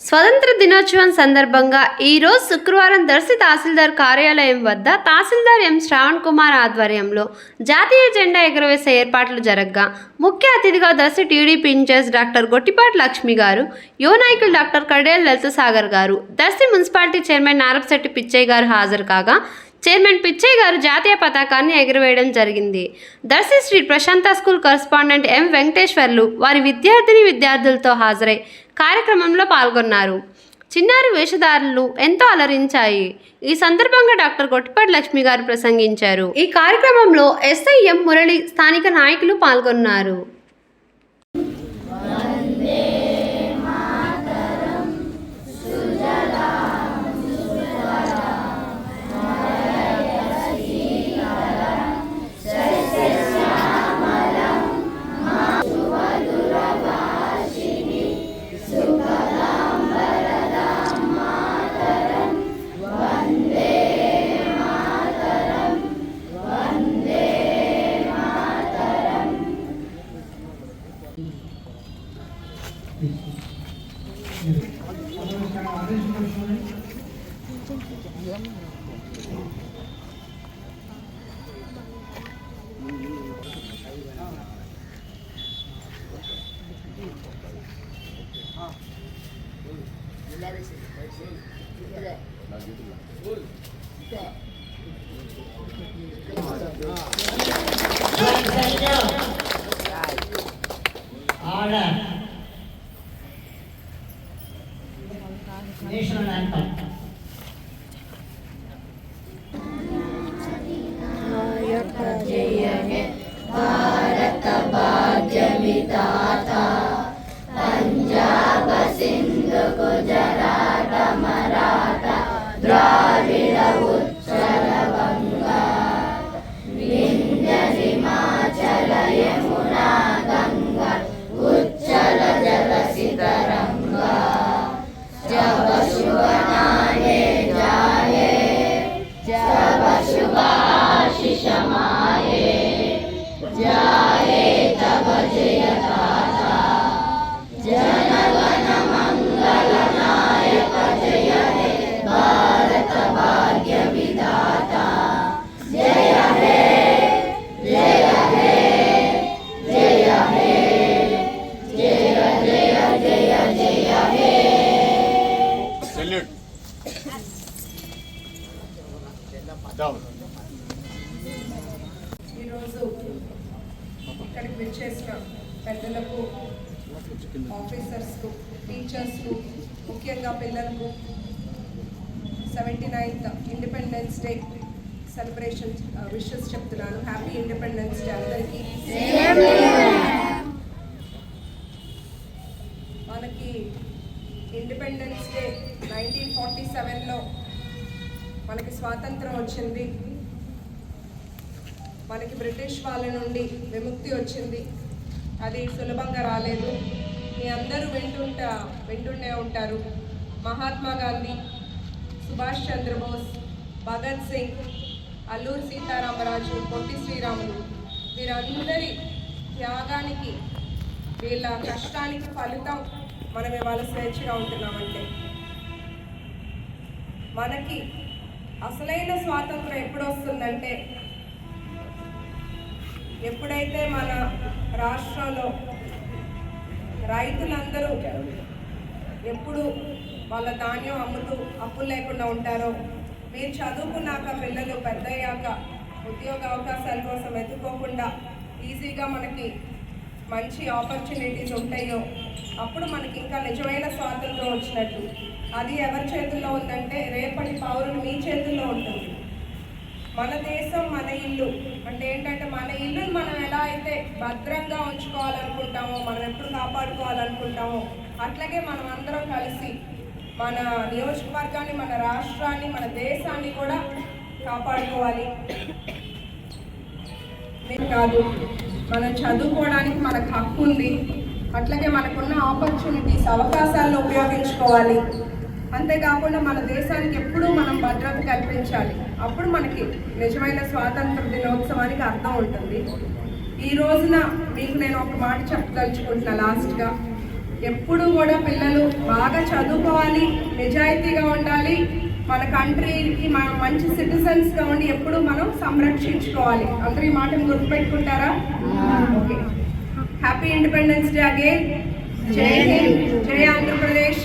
స్వతంత్ర దినోత్సవం సందర్భంగా ఈరోజు శుక్రవారం దర్శి తహసీల్దార్ కార్యాలయం వద్ద తహసీల్దార్ ఎం శ్రావణ్ కుమార్ ఆధ్వర్యంలో జాతీయ జెండా ఎగురవేసే ఏర్పాట్లు జరగ్గా. ముఖ్య అతిథిగా Darsi TDP in charge doctor Gottipati Lakshmi garu యువ నాయకులు doctor Kadel Lalitha Sagar garu Darsi municipality chairman Narapasetti Pichaiah garu హాజరు కాగా చైర్మన్ పిచ్చయ్య గారు జాతీయ పతాకాన్ని ఎగురవేయడం జరిగింది. దర్శి శ్రీ ప్రశాంత స్కూల్ కరస్పాండెంట్ ఎం వెంకటేశ్వర్లు వారి విద్యార్థిని విద్యార్థులతో హాజరై కార్యక్రమంలో పాల్గొన్నారు. చిన్నారి వేషధారులు ఎంతో అలరించాయి. ఈ సందర్భంగా డాక్టర్ గొట్టిపాటి లక్ష్మి గారు ప్రసంగించారు. ఈ కార్యక్రమంలో ఎస్ఐఎం మురళి స్థానిక నాయకులు పాల్గొన్నారు. ஆட Jogo, jogo. ఈరోజు ఇక్కడికి విచ్చేసిన పెద్దలకు ఆఫీసర్స్కు టీచర్స్కు ముఖ్యంగా పిల్లలకు seventy ninth independence day celebration wishes చెప్తున్నాను. హ్యాపీ ఇండిపెండెన్స్ డే అందరికీ మనకి ఇండిపెండెన్స్ డే నైన్టీన్ ఫార్టీ సెవెన్లో మనకి స్వాతంత్రం వచ్చింది. మనకి బ్రిటిష్ వాళ్ళ నుండి విముక్తి వచ్చింది. అది సులభంగా రాలేదు. మీ అందరూ వింటుంటా వింటుండే ఉంటారు. మహాత్మా గాంధీ సుభాష్ చంద్రబోస్ భగత్ సింగ్ అల్లూరు సీతారామరాజు పొట్టి శ్రీరాములు. వీరందరి త్యాగానికి వీళ్ళ కష్టానికి ఫలితం మనం ఇవాళ స్వేచ్ఛగా ఉంటున్నామంటే. మనకి అసలైన స్వాతంత్రం ఎప్పుడు వస్తుందంటే ఎప్పుడైతే మన రాష్ట్రంలో రైతులందరూ ఎప్పుడు వాళ్ళ ధాన్యం అమ్ముతూ అప్పులు లేకుండా ఉంటారో మీరు చదువుకున్నాక పిల్లలు పెద్దయ్యాక ఉద్యోగ అవకాశాల కోసం వెతుక్కోకుండా ఈజీగా మనకి మంచి ఆపర్చునిటీస్ ఉంటాయో అప్పుడు మనకి ఇంకా నిజమైన స్వాతంత్రం వచ్చినట్టు. అది ఎవరి చేతుల్లో ఉందంటే రేపటి పౌరులు మీ చేతుల్లో ఉంటుంది. మన దేశం మన ఇల్లు. అంటే ఏంటంటే మన ఇల్లుని మనం ఎలా అయితే భద్రంగా ఉంచుకోవాలనుకుంటామో మనం ఎప్పుడు కాపాడుకోవాలనుకుంటామో అట్లాగే మనం అందరం కలిసి మన నియోజకవర్గాన్ని మన రాష్ట్రాన్ని మన దేశాన్ని కూడా కాపాడుకోవాలి. కాదు. మనం చదువుకోవడానికి మనకు హక్కు ఉంది. అట్లాగే మనకున్న ఆపర్చునిటీస్ అవకాశాలను ఉపయోగించుకోవాలి. అంతేకాకుండా మన దేశానికి ఎప్పుడూ మనం భద్రత కల్పించాలి. అప్పుడు మనకి నిజమైన స్వాతంత్ర దినోత్సవానికి అర్థం ఉంటుంది. ఈ రోజున మీకు నేను ఒక మాట చెప్పదలుచుకుంటున్నా లాస్ట్గా. ఎప్పుడు కూడా పిల్లలు బాగా చదువుకోవాలి నిజాయితీగా ఉండాలి మన కంట్రీకి మనం మంచి సిటిజన్స్గా ఉండి ఎప్పుడు మనం సంరక్షించుకోవాలి. అందరూ ఈ మాటను గుర్తుపెట్టుకుంటారా? Okay happy independence day again జై హింద్. జై ఆంధ్రప్రదేశ్.